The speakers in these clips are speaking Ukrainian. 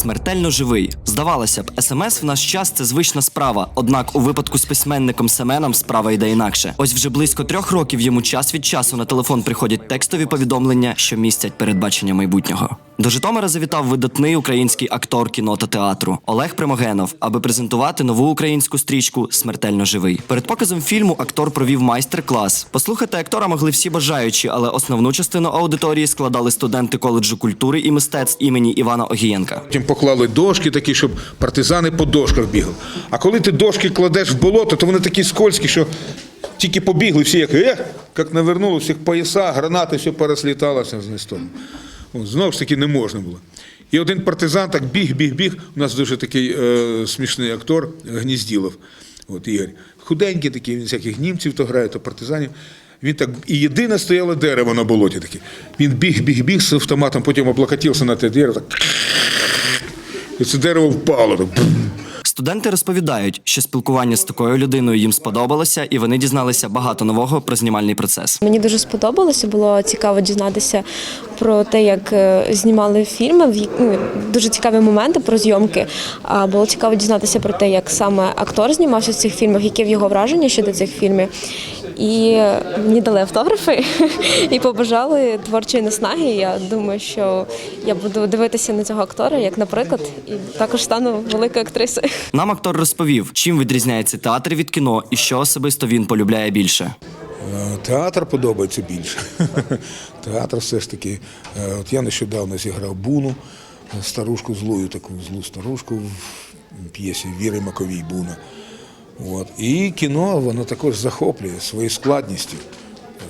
смертельно живий. Здавалося б, смс в наш час це звична справа. Однак у випадку з письменником Семеном справа йде інакше. Ось вже близько трьох років йому час від часу на телефон приходять текстові повідомлення, що містять передбачення майбутнього. До Житомира завітав видатний український актор кіно та театру Олег Примогенов, аби презентувати нову українську стрічку Смертельно живий. Перед показом фільму актор провів майстер-клас. Послухати актора могли всі бажаючі, але основну частину аудиторії складали студенти коледжу культури і мистецтв імені Івана Огієнка. Поклали дошки такі, щоб партизани по дошках бігали. А коли ти дошки кладеш в болото, то вони такі скользкі, що тільки побігли всі, як ех, як навернули всіх пояса, гранати, все пересліталося з нестом. Знову ж таки не можна було. І один партизан так біг, біг, біг. У нас дуже такий е, смішний актор Гнізділов. От Ігор. Худенький такий, він всяких німців то грає, то партизанів. Він так і єдине стояло дерево на болоті таке. Він біг, біг, біг з автоматом, потім облокотився на те дерево, так і це дерево впало. Так. Студенти розповідають, що спілкування з такою людиною їм сподобалося, і вони дізналися багато нового про знімальний процес. Мені дуже сподобалося, було цікаво дізнатися про те, як е, знімали фільми. в ну, Дуже цікаві моменти про зйомки. Було цікаво дізнатися про те, як саме актор знімався в цих фільмах, яке в його враження щодо цих фільмів. І мені дали автографи і побажали творчої наснаги. Я думаю, що я буду дивитися на цього актора, як наприклад, і також стану великою актрисою. Нам актор розповів, чим відрізняється театр від кіно і що особисто він полюбляє більше. Е, Театр подобається більше. Театр все ж таки. е, От я нещодавно зіграв Буну, старушку злую, таку злу старушку в п'єсі Віри Маковій Буна. От. І кіно воно також захоплює своєю складністю,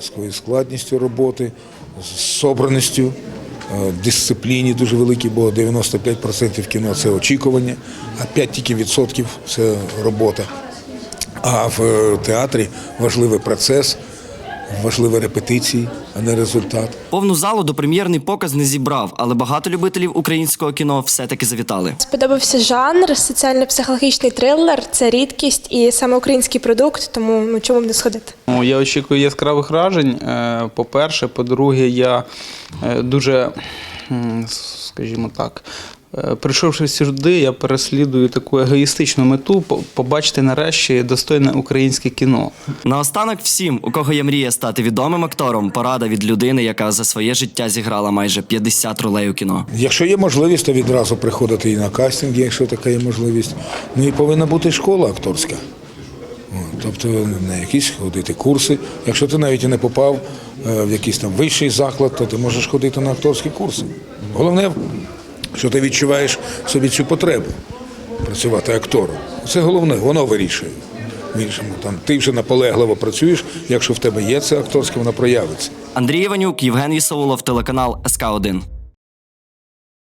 своєю складністю роботи, собраністю, е, дисципліні дуже великі, бо 95% кіно це очікування, а 5 тільки відсотків це робота. А в е, театрі важливий процес, важливі репетиції, а не результат. Повну залу до прем'єрний показ не зібрав, але багато любителів українського кіно все-таки завітали. Сподобався жанр, соціально-психологічний трилер це рідкість і саме український продукт, тому ну чому б не сходити. Ну, Я очікую яскравих вражень. Е, По-перше, по-друге, я е, дуже, скажімо так, прийшовши сюди, я переслідую таку егоїстичну мету побачити нарешті достойне українське кіно. Наостанок всім, у кого є мрія стати відомим актором, порада від людини, яка за своє життя зіграла майже 50 ролей у кіно. Якщо є можливість, то відразу приходити і на кастинги, якщо така є можливість. Ну і повинна бути школа акторська. Тобто на якісь ходити курси. Якщо ти навіть і не попав е, в якийсь там вищий заклад, то ти можеш ходити на акторські курси. Головне, що ти відчуваєш собі цю потребу працювати актором. Це головне, воно вирішує. В іншому там ти вже наполегливо працюєш, якщо в тебе є це акторське, воно проявиться. Андрій Іванюк, Євген Ісаулов, телеканал СК 1